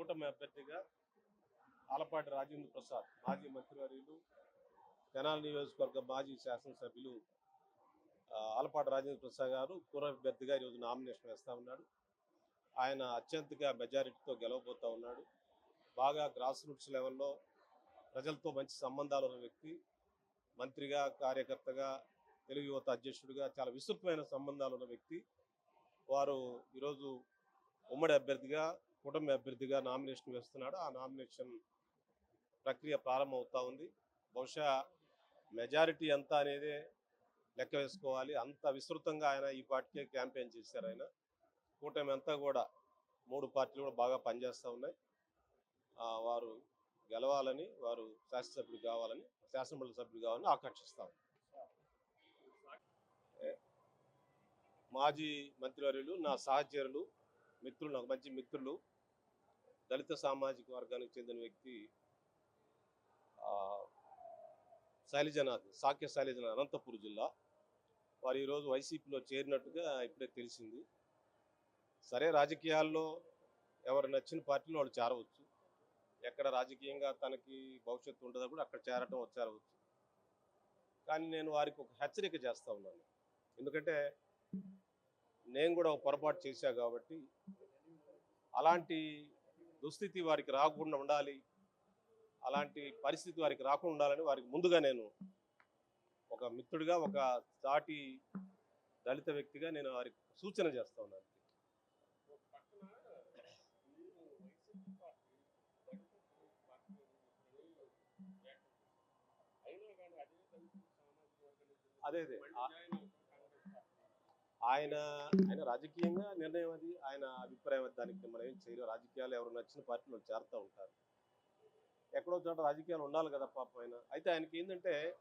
కూటమి అభ్యర్థిగా ఆలపాటి రాజేంద్ర ప్రసాద్ మాజీ మంత్రివర్యులు తెనాలి నియోజకవర్గ మాజీ శాసనసభ్యులు ఆలపాటి రాజేంద్ర ప్రసాద్ గారు కూటమి అభ్యర్థిగా ఈరోజు నామినేషన్ వేస్తూ ఉన్నాడు. ఆయన అత్యంతగా మెజారిటీతో గెలవబోతూ ఉన్నాడు. బాగా గ్రాస్ రూట్స్ లెవెల్లో ప్రజలతో మంచి సంబంధాలు ఉన్న వ్యక్తి మంత్రిగా కార్యకర్తగా తెలుగు యువత అధ్యక్షుడిగా చాలా విస్తృతమైన సంబంధాలు ఉన్న వ్యక్తి. వారు ఈరోజు ఉమ్మడి అభ్యర్థిగా కూటమి అభ్యర్థిగా నామినేషన్ వేస్తున్నాడు. ఆ నామినేషన్ ప్రక్రియ ప్రారంభమవుతా ఉంది. బహుశా మెజారిటీ ఎంత అనేది లెక్క వేసుకోవాలి. అంత విస్తృతంగా ఆయన ఈ పార్టీకే క్యాంపెయిన్ చేశారు ఆయన. కూటమి అంతా కూడా మూడు పార్టీలు కూడా బాగా పనిచేస్తూ ఉన్నాయి. వారు గెలవాలని వారు శాసనసభ్యులు కావాలని శాసనమండలి సభ్యులు కావాలని ఆకర్షిస్తాం మాజీ మంత్రివర్యులు నా సహచరులు మిత్రులు నాకు మంచి మిత్రులు దళిత సామాజిక వర్గానికి చెందిన వ్యక్తి శైలజనాథ్ సాఖ్య శైలజనాథ్ అనంతపురం జిల్లా. వారు ఈరోజు వైసీపీలో చేరినట్టుగా ఇప్పుడే తెలిసింది. సరే రాజకీయాల్లో ఎవరు నచ్చిన పార్టీలో వాళ్ళు చేరవచ్చు. ఎక్కడ రాజకీయంగా తనకి భవిష్యత్తు ఉంటుందో కూడా అక్కడ చేరటం చేరవచ్చు. కానీ నేను వారికి ఒక హెచ్చరిక చేస్తూ ఉన్నాను. ఎందుకంటే నేను కూడా ఒక పొరపాటు చేశా కాబట్టి అలాంటి దుస్థితి వారికి రాకుండా ఉండాలి. అలాంటి పరిస్థితి వారికి రాకుండా ఉండాలని వారికి ముందుగా నేను ఒక మిత్రుడిగా ఒక సాటి దళిత వ్యక్తిగా నేను వారికి సూచన చేస్తా ఉన్నాను. అదే అదే. ఆయన ఆయన రాజకీయంగా నిర్ణయం అది ఆయన అభిప్రాయం అది దానికి మనం ఏం చేయలేం. రాజకీయాలు ఎవరు నచ్చిన పార్టీలో చేరుతూ ఉంటారు. ఎక్కడో చోట రాజకీయాలు ఉండాలి కదా పాపం ఆయన. అయితే ఆయనకి ఏంటంటే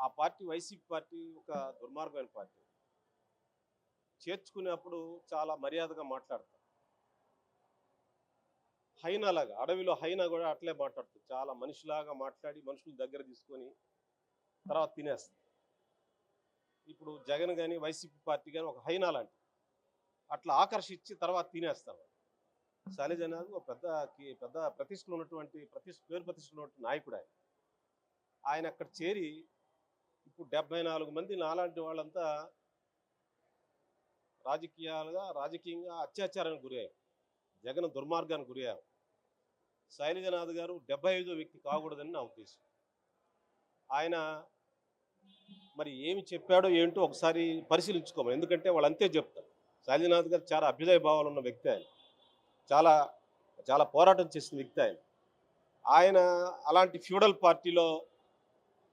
ఆ పార్టీ వైసీపీ పార్టీ ఒక దుర్మార్గమైన పార్టీ. చేర్చుకునేప్పుడు చాలా మర్యాదగా మాట్లాడతారు. హైనాలాగా అడవిలో హైనా కూడా అట్లే మాట్లాడుతుంది. చాలా మనిషిలాగా మాట్లాడి మనుషులు దగ్గర తీసుకొని తర్వాత తినేస్తుంది. ఇప్పుడు జగన్ కానీ వైసీపీ పార్టీ కానీ ఒక హైనా లాంటి అట్లా ఆకర్షించి తర్వాత తినేస్తారు శైలజ అనేది ఒక పెద్ద పెద్ద ప్రతిష్టలు ఉన్నటువంటి ప్రతిష్ట పేరు ప్రతిష్టలు ఉన్నటువంటి నాయకుడు ఆయన. ఆయన అక్కడ చేరి ఇప్పుడు డెబ్బై నాలుగు మంది నాలాంటి వాళ్ళంతా రాజకీయాలుగా రాజకీయంగా అత్యాచారానికి గురయ్యారు జగన్ దుర్మార్గానికి గురయ్యారు శైలజనాథ్ గారు డెబ్బై ఐదో వ్యక్తి కాకూడదని నా ఉద్దేశం. ఆయన మరి ఏమి చెప్పాడో ఏంటో ఒకసారి పరిశీలించుకోమని. ఎందుకంటే వాళ్ళు అంతే చెప్తారు. శైలజనాథ్ గారు చాలా అభ్యుదయ భావాలు ఉన్న వ్యక్తి ఆయన. చాలా చాలా పోరాటం చేసిన వ్యక్తి ఆయన. ఆయన అలాంటి ఫ్యూడల్ పార్టీలో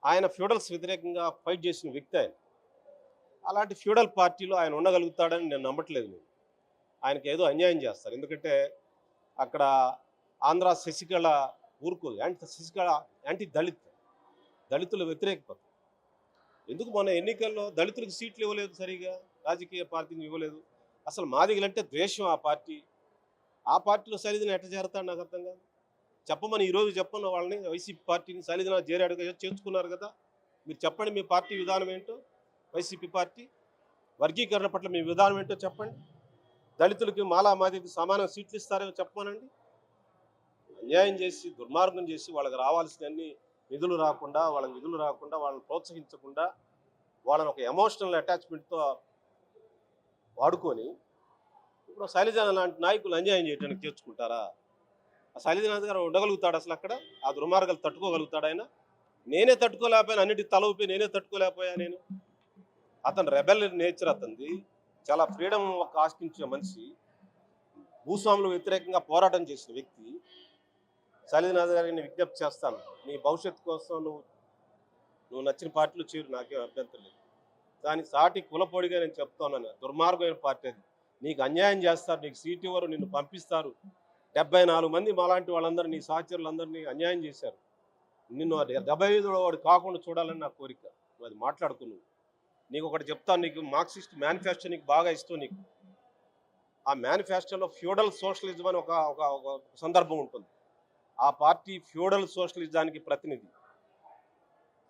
ఆయన ఫ్యూడల్స్ వ్యతిరేకంగా ఫైట్ చేసిన వ్యక్తి ఆయన. అలాంటి ఫ్యూడల్ పార్టీలో ఆయన ఉండగలుగుతాడని నేను నమ్మట్లేదు నేను. ఆయనకి ఏదో అన్యాయం చేస్తారు. ఎందుకంటే అక్కడ ఆంధ్ర శశికళ ఊరుకోదు. Anti Sasikala anti Dalit. దళితుల వ్యతిరేక ఎందుకు మొన్న ఎన్నికల్లో దళితులకు సీట్లు ఇవ్వలేదు సరిగా? రాజకీయ పార్టీని ఇవ్వలేదు. అసలు మాదిగలంటే ద్వేషం ఆ పార్టీ. ఆ పార్టీలో సరిదిన ఎట్ట చేరతాడు నాకు అర్థం కాదు. చెప్పమని ఈరోజు చెప్పను వాళ్ళని వైసీపీ పార్టీని సరిదిన చేరాడు కదా, చేర్చుకున్నారు కదా? మీరు చెప్పండి మీ పార్టీ విధానం ఏంటో? వైసీపీ పార్టీ వర్గీకరణ పట్ల మీ విధానం ఏంటో చెప్పండి. దళితులకి మాలా మాదికి సమానం సీట్లు ఇస్తారో చెప్పమనండి. అన్యాయం చేసి దుర్మార్గం చేసి వాళ్ళకి రావాల్సినవన్నీ నిధులు రాకుండా వాళ్ళకి నిధులు రాకుండా వాళ్ళని ప్రోత్సహించకుండా వాళ్ళని ఒక ఎమోషనల్ అటాచ్మెంట్తో వాడుకొని ఇప్పుడు శైలజన లాంటి నాయకులు అన్యాయం చేయడానికి చేర్చుకుంటారా ఆ శైలజనాథ్ గారు ఉండగలుగుతాడు అసలు అక్కడ? ఆ దుర్మార్గాలు తట్టుకోగలుగుతాడు ఆయన? నేనే తట్టుకోలేకపోయాను అన్నిటి తల ఊపి నేనే తట్టుకోలేకపోయా నేను. అతను రెబెల్ నేచర్ అతనిది. చాలా ఫ్రీడమ్ ఒక ఆశించిన మనిషి. భూస్వాములు వ్యతిరేకంగా పోరాటం చేసిన వ్యక్తి. శైలజనాథ్ గారికి నేను విజ్ఞప్తి చేస్తాను. నీ భవిష్యత్తు కోసం నువ్వు నువ్వు నచ్చిన పార్టీలో చేరు నాకేం అభ్యంతరం లేదు. దాని సాటి కులపొడిగా నేను చెప్తాను దుర్మార్గమైన పార్టీ అది. నీకు అన్యాయం చేస్తారు నీకు సీటు ఇవ్వరు నిన్ను పంపిస్తారు. డెబ్బై నాలుగు మంది మాలాంటి వాళ్ళందరూ నీ సహచరులందరినీ అన్యాయం చేశారు. నిన్ను డెబ్బై ఐదు వాడు కాకుండా చూడాలని నా కోరిక. నువ్వు అది మాట్లాడుకున్నావు నువ్వు. నీకు ఒకటి చెప్తాను నీకు మార్క్సిస్ట్ మేనిఫెస్టో నీకు బాగా ఇష్టం నీకు. ఆ మేనిఫెస్టోలో ఫ్యూడల్ సోషలిజం అని ఒక ఒక ఒక సందర్భం ఉంటుంది. ఆ పార్టీ ఫ్యూడల్ సోషలిజానికి ప్రతినిధి.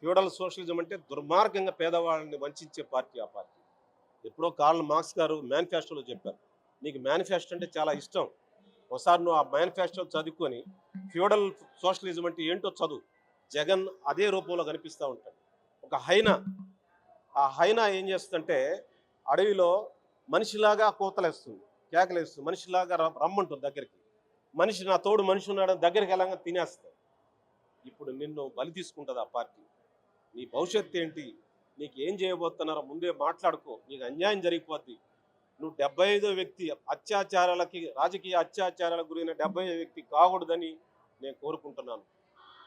ఫ్యూడల్ సోషలిజం అంటే దుర్మార్గంగా పేదవాళ్ళని వంచే పార్టీ ఆ పార్టీ. ఎప్పుడో కార్ల్ మార్క్స్ గారు మేనిఫెస్టోలో చెప్పారు. నీకు మేనిఫెస్టో అంటే చాలా ఇష్టం. ఒకసారి నువ్వు ఆ మేనిఫెస్టో చదువుకొని ఫ్యూడల్ సోషలిజం అంటే ఏంటో చదువు. జగన్ అదే రూపంలో కనిపిస్తూ ఉంటాడు. ఒక హైన ఆ హైన ఏం చేస్తుందంటే అడవిలో మనిషిలాగా కోతలేస్తుంది కేకలేస్తుంది మనిషిలాగా రమ్మంటుంది దగ్గరికి. మనిషి నా తోడు మనిషి ఉన్నాడని దగ్గరికి వెళ్ళంగా తినేస్తాడు. ఇప్పుడు నిన్ను బలి తీసుకుంటుంది ఆ పార్టీ. నీ భవిష్యత్తు ఏంటి? నీకు ఏం చేయబోతున్నారో ముందే మాట్లాడుకో. నీకు అన్యాయం జరిగిపోద్ది. నువ్వు డెబ్బై ఐదో వ్యక్తి అత్యాచారాలకి రాజకీయ అత్యాచారాలకు గురైన డెబ్బై వ్యక్తి కాకూడదని నేను కోరుకుంటున్నాను.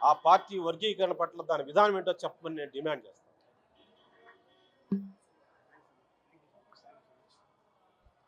ఆ పార్టీ వర్గీకరణ పట్ల దాని విధానం ఏంటో చెప్పమని నేను డిమాండ్ చేస్తాను.